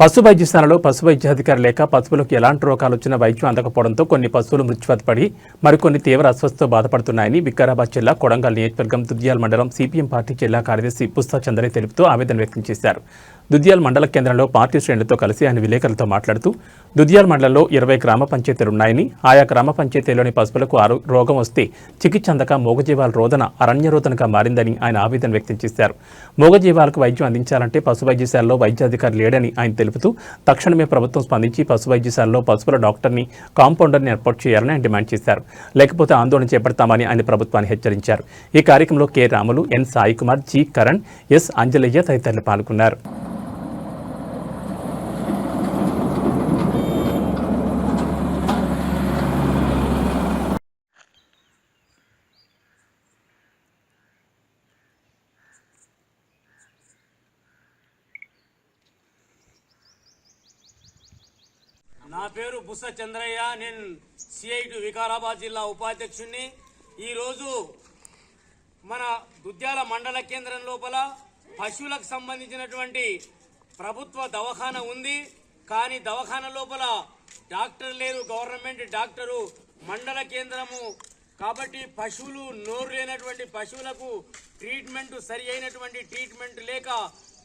పశు వైద్యశాలలో పశు వైద్యాధికారి లేక పశువులకు ఎలాంటి రోగాలు వచ్చినా వైద్యం అందకపోవడంతో కొన్ని పశువులు మృత్యువాత పడి మరికొన్ని తీవ్ర అస్వస్థతో బాధపడుతున్నాయని వికారాబాద్ జిల్లా కొడంగల్ నియోజకవర్గం దుద్యాల్ మండలం సిపిఎం పార్టీ జిల్లా కార్యదర్శి పుస్తా చంద్రయ్య తెలుపుతూ ఆవేదన వ్యక్తం చేశారు. దుద్యాల్ మండల కేంద్రంలో పార్టీ శ్రేణులతో కలిసి ఆయన విలేకరులతో మాట్లాడుతూ దుద్యాల్ మండలంలో ఇరవై గ్రామ పంచాయతీలు ఉన్నాయని ఆయా గ్రామ పంచాయతీలోని పశువులకు ఆరో- రోగం వస్తే చికిత్స అందక మూగజీవాల రోదన అరణ్యరోదనగా మారిందని ఆయన ఆవేదన వ్యక్తం చేశారు. మూగజీవాలకు వైద్యం అందించాలంటే పశు వైద్యశాలలో వైద్యాధికారి లేడని ఆయన తెలుపుతూ తక్షణమే ప్రభుత్వం స్పందించి పశు వైద్యశాలలో పశువుల డాక్టర్ని కాంపౌండర్ని ఏర్పాటు చేయాలని ఆయన డిమాండ్ చేశారు. లేకపోతే ఆందోళన చేపడతామని ఆయన ప్రభుత్వాన్ని హెచ్చరించారు. ఈ కార్యక్రమంలో K. Ramulu N. Sai Kumar G. Karan S. Anjalayya తదితరులు పాల్గొన్నారు. నా పేరు బుస్స చంద్రయ్య. నేను సిఐటి వికారాబాద్ జిల్లా ఉపాధ్యక్షుడిని ఈరోజు మన దుద్యాల మండల కేంద్రం లోపల పశువులకు సంబంధించినటువంటి ప్రభుత్వ దవాఖాన ఉంది. కానీ దవాఖాన లోపల డాక్టర్ లేరు. గవర్నమెంట్ డాక్టరు మండల కేంద్రము. కాబట్టి పశువులు నోరు లేనటువంటి పశువులకు ట్రీట్మెంట్ సరి అయినటువంటి ట్రీట్మెంట్ లేక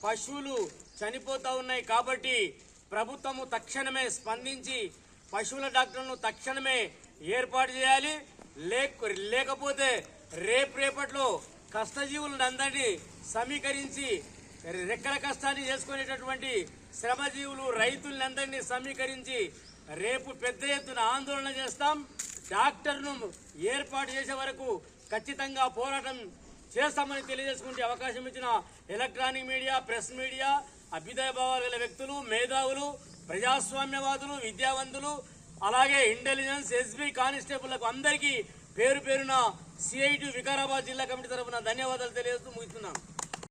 పశువులు చనిపోతూ ఉన్నాయి. కాబట్టి ప్రభుత్వము తక్షణమే స్పందించి పశువుల డాక్టర్లను తక్షణమే ఏర్పాటు చేయాలి. లేకపోతే రేపు రేపట్లో కష్టజీవులందరినీ సమీకరించి రెక్కల కష్టాన్ని చేసుకునేటటువంటి శ్రమజీవులు రైతులందరినీ సమీకరించి రేపు పెద్ద ఎత్తున ఆందోళన చేస్తాం. డాక్టర్ను ఏర్పాటు చేసే వరకు ఖచ్చితంగా పోరాటం చేస్తామని తెలియజేసుకుంటే అవకాశం ఇచ్చిన ఎలక్ట్రానిక్ మీడియా ప్రెస్ మీడియా అభ్యుదయ భావాలు గల వ్యక్తులు మేధావులు ప్రజాస్వామ్యవాదులు విద్యావంతులు అలాగే ఇంటెలిజెన్స్ ఎస్బీ కానిస్టేబుల్లకు అందరికీ పేరు పేరున సిఐటి వికారాబాద్ జిల్లా కమిటీ తరఫున ధన్యవాదాలు తెలియజేస్తూ ముగిస్తున్నాను